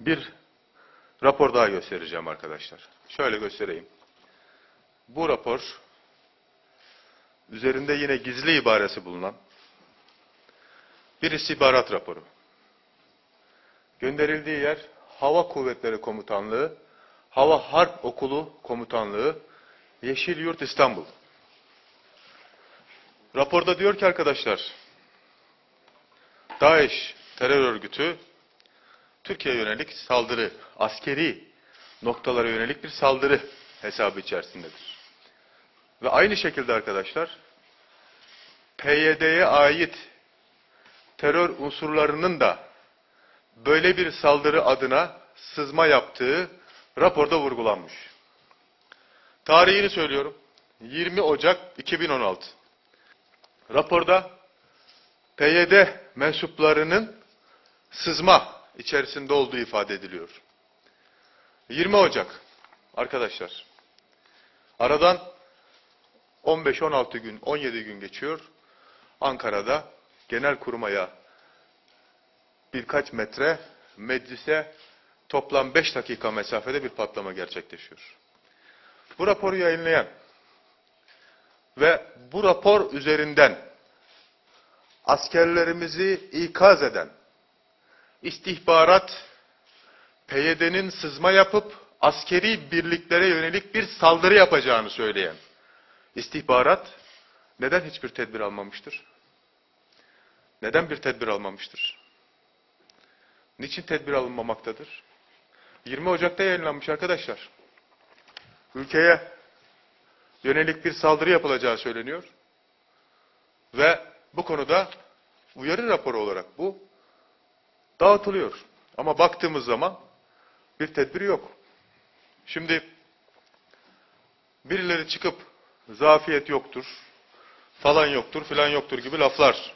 bir rapor daha göstereceğim arkadaşlar. Şöyle göstereyim. Bu rapor üzerinde yine gizli ibaresi bulunan bir istihbarat raporu. Gönderildiği yer Hava Kuvvetleri Komutanlığı, Hava Harp Okulu Komutanlığı, Yeşilyurt İstanbul. Raporda diyor ki arkadaşlar, DAEŞ terör örgütü Türkiye'ye yönelik saldırı, askeri noktalara yönelik bir saldırı hesabı içerisindedir. Ve aynı şekilde arkadaşlar, PYD'ye ait terör unsurlarının da böyle bir saldırı adına sızma yaptığı raporda vurgulanmış. Tarihini söylüyorum. 20 Ocak 2016. Raporda PYD mensuplarının sızma içerisinde olduğu ifade ediliyor. 20 Ocak arkadaşlar. Aradan 15-16 gün, 17 gün geçiyor. Ankara'da genel kurmaya birkaç metre, meclise toplam 5 dakika mesafede bir patlama gerçekleşiyor. Bu raporu yayınlayan ve bu rapor üzerinden askerlerimizi ikaz eden istihbarat PYD'nin sızma yapıp askeri birliklere yönelik bir saldırı yapacağını söyleyen istihbarat neden hiçbir tedbir almamıştır? Neden bir tedbir almamıştır? Niçin tedbir alınmamaktadır? 20 Ocak'ta yayınlanmış arkadaşlar. Ülkeye yönelik bir saldırı yapılacağı söyleniyor. Ve bu konuda uyarı raporu olarak bu dağıtılıyor. Ama baktığımız zaman bir tedbir yok. Şimdi birileri çıkıp zafiyet yoktur, falan yoktur, filan yoktur gibi laflar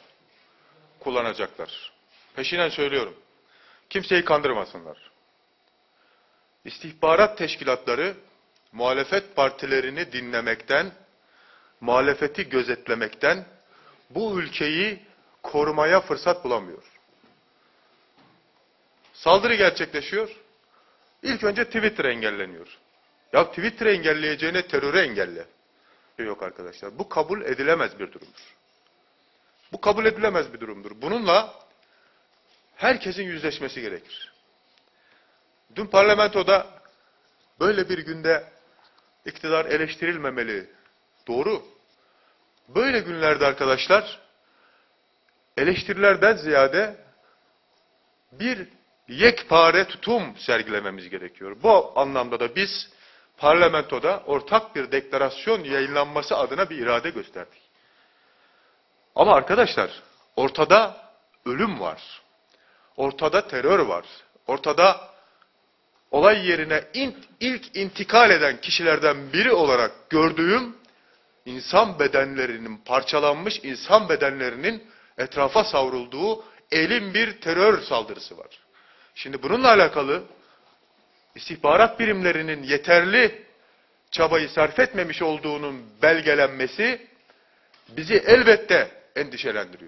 kullanacaklar. Peşinen söylüyorum. Kimseyi kandırmasınlar. İstihbarat teşkilatları muhalefet partilerini dinlemekten, muhalefeti gözetlemekten bu ülkeyi korumaya fırsat bulamıyor. Saldırı gerçekleşiyor. İlk önce Twitter engelleniyor. Ya Twitter engelleyeceğine terörü engelle. Yok arkadaşlar. Bu kabul edilemez bir durumdur. Bu kabul edilemez bir durumdur. Bununla herkesin yüzleşmesi gerekir. Dün parlamentoda böyle bir günde iktidar eleştirilmemeli. Doğru. Böyle günlerde arkadaşlar eleştirilerden ziyade bir yekpare tutum sergilememiz gerekiyor. Bu anlamda da biz parlamentoda ortak bir deklarasyon yayınlanması adına bir irade gösterdik. Ama arkadaşlar ortada ölüm var. Ortada terör var. Ortada olay yerine ilk intikal eden kişilerden biri olarak gördüğüm insan bedenlerinin parçalanmış insan bedenlerinin etrafa savrulduğu elin bir terör saldırısı var. Şimdi bununla alakalı istihbarat birimlerinin yeterli çabayı sarf etmemiş olduğunun belgelenmesi bizi elbette endişelendiriyor.